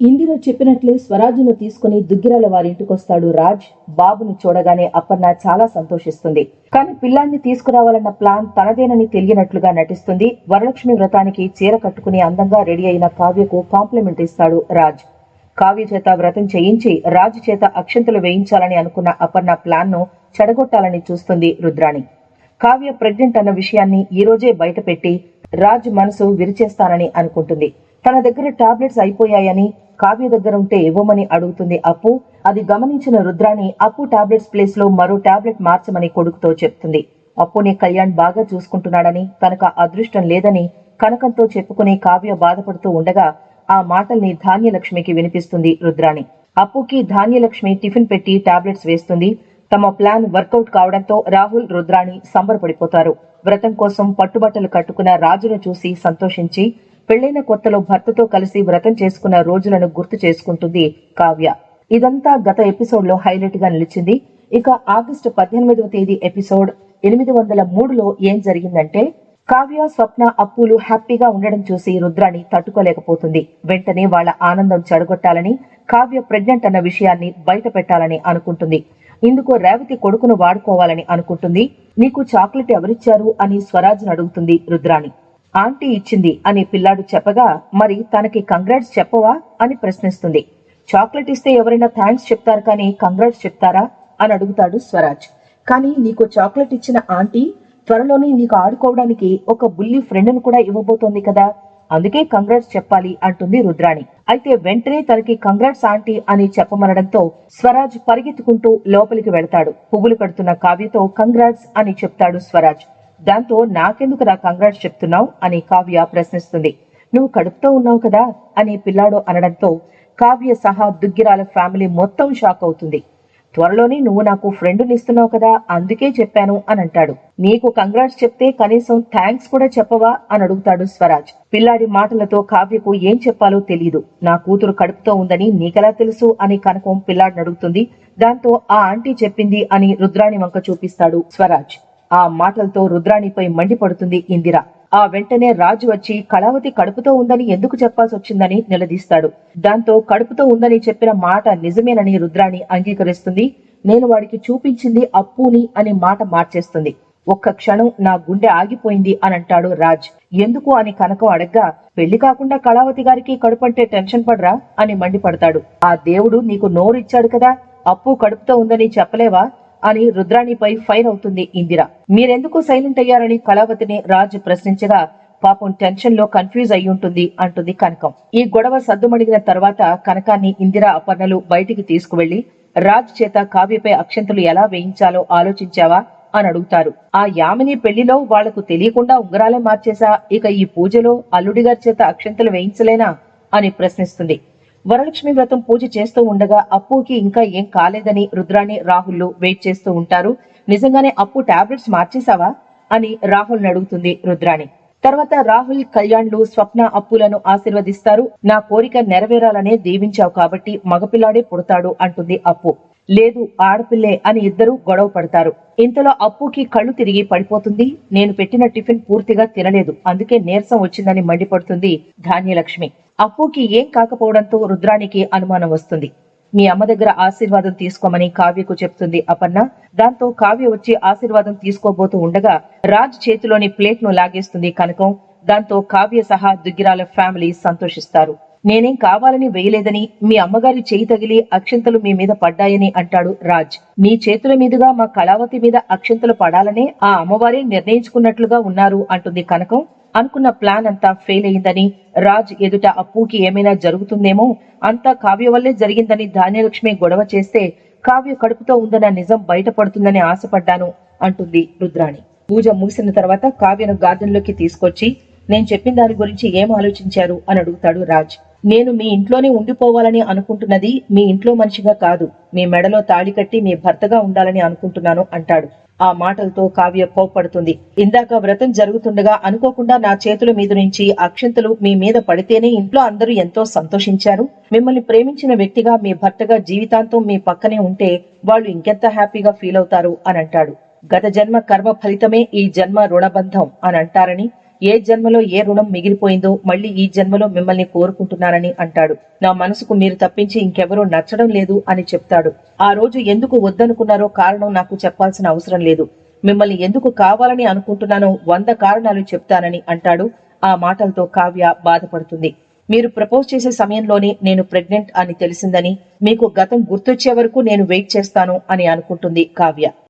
ఇందిలో చెప్పినట్లే స్వరాజును తీసుకుని దుగ్గిరాల వారింటికొస్తాడు రాజ్. బాబును చూడగానే అపర్ణ చాలా సంతోషిస్తుంది. కానీ పిల్లాన్ని తీసుకురావాలన్న ప్లాన్ తనదేనని తెలియనట్లుగా నటిస్తుంది. వరలక్ష్మి వ్రతానికి చీర కట్టుకుని అందంగా రెడీ అయిన కావ్యకు కాంప్లిమెంట్ ఇస్తాడు రాజ్. కావ్య చేత వ్రతం చేయించి రాజు చేత అక్షంతలు వేయించాలని అనుకున్న అపర్ణ ప్లాన్ను చెడగొట్టాలని చూస్తుంది రుద్రాణి. కావ్య ప్రెగ్నెంట్ అన్న విషయాన్ని ఈ రోజే బయటపెట్టి రాజ్ మనసు విరిచేస్తానని అనుకుంటుంది. తన దగ్గర టాబ్లెట్స్ అయిపోయాయని కావ్య దగ్గర ఉంటే ఇవ్వమని అడుగుతుంది అప్పు. అది గమనించిన రుద్రాణి అప్పు టాబ్లెట్స్ ప్లేస్లో మరో టాబ్లెట్ మార్చమని కొడుకుతో చెప్తుంది. అప్పుని కళ్యాణ్ బాగా చూసుకుంటున్నాడని తనకు అదృష్టం లేదని కనకంతో చెప్పుకుని కావ్య బాధపడుతూ ఉండగా ఆ మాటల్ని ధాన్యలక్ష్మికి వినిపిస్తుంది రుద్రాణి. అప్పుకి ధాన్యలక్ష్మి టిఫిన్ పెట్టి టాబ్లెట్స్ వేస్తుంది. తమ ప్లాన్ వర్కౌట్ కావడంతో రాహుల్ రుద్రాణి సంబరపడిపోతారు. వ్రతం కోసం పట్టుబట్టలు కట్టుకున్న రాజును చూసి సంతోషించి పెళ్ళైన కొత్తలో భర్తతో కలిసి వ్రతం చేసుకున్న రోజులను గుర్తు చేసుకుంటుంది కావ్య. ఇదంతా గత ఎపిసోడ్లో హైలైట్గా నిలిచింది. ఇక ఆగస్టు పద్దెనిమిదవ తేదీ ఎపిసోడ్ ఎనిమిది వందల మూడులో ఏం జరిగిందంటే కావ్య స్వప్న అప్పులు హ్యాపీగా ఉండడం చూసి రుద్రాణి తట్టుకోలేకపోతుంది. వెంటనే వాళ్ళ ఆనందం చెడగొట్టాలని కావ్య ప్రెగ్నెంట్ అన్న విషయాన్ని బయట పెట్టాలని అనుకుంటుంది. ఇందుకు రేవతి కొడుకును వాడుకోవాలని అనుకుంటుంది. నీకు చాక్లెట్ ఎవరిచ్చారు అని స్వరాజ్ను అడుగుతుంది రుద్రాణి ఆంటీ ఇచ్చింది అని పిల్లాడు చెప్పగా మరి తనకి కంగ్రాట్స్ చెప్పవా అని ప్రశ్నిస్తుంది. చాక్లెట్ ఇస్తే ఎవరైనా థ్యాంక్స్ చెప్తారు కానీ కంగ్రాట్స్ చెప్తారా అని అడుగుతాడు స్వరాజ్. కానీ నీకు చాక్లెట్ ఇచ్చిన ఆంటీ త్వరలోనే నీకు ఆడుకోవడానికి ఒక బుల్లి ఫ్రెండ్ను కూడా ఇవ్వబోతోంది కదా. అందుకే కంగ్రాట్స్ చెప్పాలి అంటుంది రుద్రాణి. అయితే వెంటనే తనకి కంగ్రాట్స్ ఆంటీ అని చెప్పమనడంతో స్వరాజ్ పరిగెత్తుకుంటూ లోపలికి వెళ్తాడు. పువ్వులు కడుతున్న కావ్యతో కంగ్రాట్స్ అని చెప్తాడు స్వరాజ్. దాంతో నాకెందుకు రా కంగ్రాట్స్ చెప్తున్నావు అని కావ్య ప్రశ్నిస్తుంది. నువ్వు కడుపుతో ఉన్నావు కదా అని పిల్లాడు అనడంతో కావ్య సహా దుగ్గిరాల ఫ్యామిలీ మొత్తం షాక్ అవుతుంది. త్వరలోనే నువ్వు నాకు ఫ్రెండ్ ఇస్తున్నావు కదా అందుకే చెప్పాను అని అంటాడు. నీకు కంగ్రాట్స్ చెప్తే కనీసం థ్యాంక్స్ కూడా చెప్పవా అని అడుగుతాడు స్వరాజ్. పిల్లాడి మాటలతో కావ్యకు ఏం చెప్పాలో తెలియదు నా కూతురు కడుపుతో ఉందని నీకెలా తెలుసు అని కనకం పిల్లాడిని అడుగుతుంది. దాంతో ఆ ఆంటీ చెప్పింది అని రుద్రాణి వంక చూపిస్తాడు స్వరాజ్. ఆ మాటలతో రుద్రాణిపై మండిపడుతుంది ఇందిర. ఆ వెంటనే రాజు వచ్చి కళావతి కడుపుతో ఉందని ఎందుకు చెప్పాల్సి వచ్చిందని నిలదీస్తాడు. దాంతో కడుపుతో ఉందని చెప్పిన మాట నిజమేనని రుద్రాణి అంగీకరిస్తుంది. నేను వాడికి చూపించింది అప్పుని అనే మాట మార్చేస్తుంది. ఒక్క క్షణం నా గుండె ఆగిపోయింది అని అంటాడు రాజ్. ఎందుకు అని కనకం అడగ్గా పెళ్ళి కాకుండా కళావతి గారికి కడుపంటే టెన్షన్ పడరా అని మండిపడతాడు. ఆ దేవుడు నీకు నోరు ఇచ్చాడు కదా అప్పు కడుపుతో ఉందని చెప్పలేవా? అని రుద్రాణిపై ఫైర్ అవుతుంది ఇందిర. మీరెందుకు సైలెంట్ అయ్యారని కళావతిని రాజు ప్రశ్నించగా పాపం టెన్షన్లో కన్ఫ్యూజ్ అయి ఉంటుంది అంటుంది కనకం. ఈ గొడవ సద్దుమణిగిన తర్వాత కనకాన్ని ఇందిర అపర్ణలు బయటికి తీసుకువెళ్ళి రాజ్ చేత కావ్యపై అక్షంతలు ఎలా వేయించాలో ఆలోచించావా అని అడుగుతారు. ఆ యామిని పెళ్ళిలో వాళ్ళకు తెలియకుండా ఉంగరాలే మార్చేసా ఇక ఈ పూజలో అల్లుడిగారి చేత అక్షంతలు వేయించలేనా అని ప్రశ్నిస్తుంది. వరలక్ష్మి వ్రతం పూజ చేస్తూ ఉండగా అప్పుకి ఇంకా ఏం కాలేదని రుద్రాణి రాహుల్ వెయిట్ చేస్తూ ఉంటారు. నిజంగానే అప్పు టాబ్లెట్స్ మార్చేశావా? అని రాహుల్ అడుగుతుంది రుద్రాణి. తర్వాత రాహుల్ కళ్యాణ్లు స్వప్న అప్పులను ఆశీర్వదిస్తారు. నా కోరిక నెరవేరాలనే దీవించావు కాబట్టి మగపిల్లాడే పుడతాడు అంటుంది అప్పు. లేదు ఆడపిల్లే అని ఇద్దరూ గొడవ పడతారు. ఇంతలో అప్పుకి కళ్ళు తిరిగి పడిపోతుంది. నేను పెట్టిన టిఫిన్ పూర్తిగా తినలేదు. అందుకే నీరసం వచ్చిందని మండిపడుతుంది ధాన్యలక్ష్మి. అప్పుకి ఏం కాకపోవడంతో రుద్రానికి అనుమానం వస్తుంది. మీ అమ్మ దగ్గర ఆశీర్వాదం తీసుకోమని కావ్యకు చెప్తుంది అపర్ణ. దాంతో కావ్య వచ్చి ఆశీర్వాదం తీసుకోబోతూ ఉండగా రాజ్ చేతిలోని ప్లేట్ను లాగేస్తుంది కనకం. దాంతో కావ్య సహా దుగ్గిరాల ఫ్యామిలీ సంతోషిస్తారు. నేనేం కావాలని వేయలేదని మీ అమ్మగారి చేయి తగిలి అక్షంతలు మీ మీద పడ్డాయని అంటాడు రాజ్. నీ చేతుల మీదుగా మా కళావతి మీద అక్షంతలు పడాలనే ఆ అమ్మవారే నిర్ణయించుకున్నట్లుగా ఉన్నారు అంటుంది కనకం. అనుకున్న ప్లాన్ అంతా ఫెయిల్ అయిందని రాజ్ ఎదుట అప్పుకి ఏమైనా జరుగుతుందేమో అంతా కావ్య వల్లే జరిగిందని ధాన్యలక్ష్మి గొడవ చేస్తే కావ్య కడుపుతో ఉందన్న నిజం బయటపడుతుందని ఆశపడ్డాను అంటుంది రుద్రాణి. పూజ ముగిసిన తర్వాత కావ్యను గార్డెన్లోకి తీసుకొచ్చి నేను చెప్పిన దాని గురించి ఏం ఆలోచించారు అని అడుగుతాడు రాజ్. నేను మీ ఇంట్లోనే ఉండిపోవాలని అనుకుంటున్నది మీ ఇంట్లో మనిషిగా కాదు. మీ మెడలో తాళి కట్టి మీ భర్తగా ఉండాలని అనుకుంటున్నాను అంటాడు. ఆ మాటలతో కావ్య కోప్పడుతుంది. ఇందాక వ్రతం జరుగుతుండగా అనుకోకుండా నా చేతుల మీద నుంచి అక్షంతలు మీ మీద పడితేనే ఇంట్లో అందరూ ఎంతో సంతోషించారు. మిమ్మల్ని ప్రేమించిన వ్యక్తిగా మీ భర్తగా జీవితాంతం మీ పక్కనే ఉంటే వాళ్ళు ఇంకెంత హ్యాపీగా ఫీల్ అవుతారు అని అంటాడు. గత జన్మ కర్మ ఫలితమే ఈ జన్మ రుణబంధం అని అంటారని ఏ జన్మలో ఏ రుణం మిగిలిపోయిందో మళ్ళీ ఈ జన్మలో మిమ్మల్ని కోరుకుంటున్నానని అంటాడు. నా మనసుకు మీరు తప్పించి ఇంకెవరో నచ్చడం లేదు అని చెప్తాడు. ఆ రోజు ఎందుకు వద్దనుకున్నారో కారణం నాకు చెప్పాల్సిన అవసరం లేదు. మిమ్మల్ని ఎందుకు కావాలని అనుకుంటున్నానో వంద కారణాలు చెప్తానని అంటాడు. ఆ మాటలతో కావ్య బాధపడుతుంది. మీరు ప్రపోజ్ చేసే సమయంలోనే నేను ప్రెగ్నెంట్ అని తెలిసిందని మీకు గతం గుర్తొచ్చే వరకు నేను వెయిట్ చేస్తాను అని అనుకుంటుంది కావ్య.